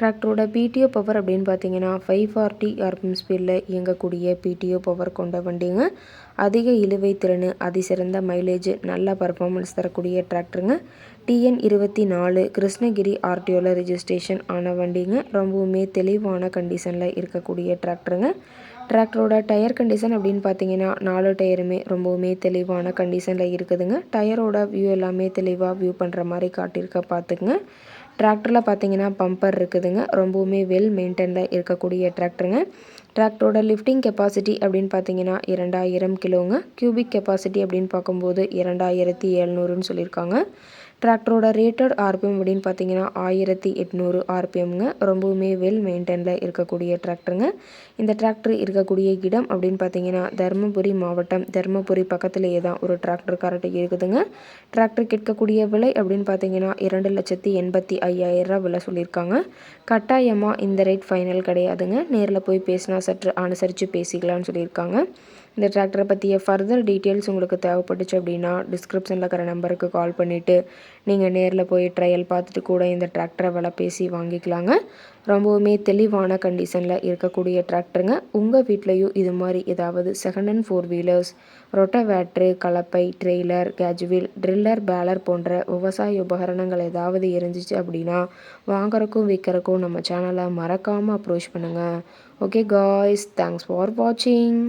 டிராக்டரோட PTO power அப்படின்னு பார்த்தீங்கன்னா ஃபைவ் ஃபார்ட்டி ஆர்பிஎம் ஸ்பீடில் இயங்கக்கூடிய பிடிஓ பவர் கொண்ட வண்டிங்க. அதிக இழுவை திறன் அதிசிறந்த மைலேஜ் நல்ல பர்ஃபார்மன்ஸ் தரக்கூடிய டிராக்டருங்க டிஎன் இருபத்தி நாலு கிருஷ்ணகிரி ஆர்டிஓவில் ரிஜிஸ்ட்ரேஷன் ஆன வண்டிங்க. ரொம்பவுமே தெளிவான கண்டிஷனில் இருக்கக்கூடிய டிராக்டருங்க டிராக்டரோட டயர் கண்டிஷன் அப்படின்னு பார்த்தீங்கன்னா நாலு டயருமே ரொம்பவுமே தெளிவான கண்டிஷனில் இருக்குதுங்க. டயரோட வியூ எல்லாமே தெளிவாக வியூ பண்ணுற மாதிரி காட்டியிருக்க பார்த்துக்குங்க. டிராக்டரில் பார்த்தீங்கன்னா பம்பர் இருக்குதுங்க. ரொம்பவுமே வெல் மெயின்டைனில் இருக்கக்கூடிய டிராக்டருங்க. டிராக்டரோட லிஃப்டிங் கெப்பாசிட்டி அப்படின்னு பார்த்தீங்கன்னா இரண்டாயிரம் கிலோங்க. கியூபிக் கெப்பாசிட்டி அப்படின்னு பார்க்கும்போது இரண்டாயிரத்தி எழுநூறுன்னு சொல்லியிருக்காங்க. டிராக்டரோட ரேட்டட் ஆர்பிஎம் அப்படின்னு பார்த்தீங்கன்னா ஆயிரத்தி எட்நூறு ஆர்பிஎம்ங்க. ரொம்பவுமே வெல் மெயின்டைனில் இருக்கக்கூடிய டிராக்டருங்க. இந்த டிராக்டர் இருக்கக்கூடிய இடம் அப்படின்னு பார்த்தீங்கன்னா தருமபுரி மாவட்டம். தருமபுரி பக்கத்துலேயே தான் ஒரு டிராக்டர் கரெக்டாக இருக்குதுங்க. டிராக்டர் கேட்கக்கூடிய விலை அப்படின்னு பார்த்தீங்கன்னா இரண்டு லட்சத்தி எண்பத்தி ஐயாயிரரூபா விலை சொல்லியிருக்காங்க. கட்டாயமாக இந்த ரேட் ஃபைனல் கிடையாதுங்க. நேரில் போய் பேசினா சற்று அனுசரித்து பேசிக்கலாம்னு சொல்லியிருக்காங்க. இந்த டிராக்டரை பற்றிய ஃபர்தர் டீட்டெயில்ஸ் உங்களுக்கு தேவைப்பட்டுச்சு அப்படின்னா டிஸ்கிரிப்ஷனில் இருக்கிற நம்பருக்கு கால் பண்ணிவிட்டு நீங்கள் நேரில் போய் ட்ரையல் பார்த்துட்டு கூட இந்த டிராக்டரை வில பேசி வாங்கிக்கலாங்க. ரொம்பவுமே தெளிவான கண்டிஷனில் இருக்கக்கூடிய டிராக்டருங்க உங்கள் வீட்லேயும் இது மாதிரி ஏதாவது second and four wheelers rotavator கலப்பை ட்ரெய்லர் கேஜுவில் ட்ரில்லர் பேலர் போன்ற விவசாய உபகரணங்கள் ஏதாவது இருந்துச்சு அப்படின்னா வாங்குறக்கும் விற்கிறக்கும் நம்ம சேனலை மறக்காமல் அப்ரோச் பண்ணுங்கள் ஓகே காய்ஸ் தேங்க்ஸ் ஃபார் வாட்சிங்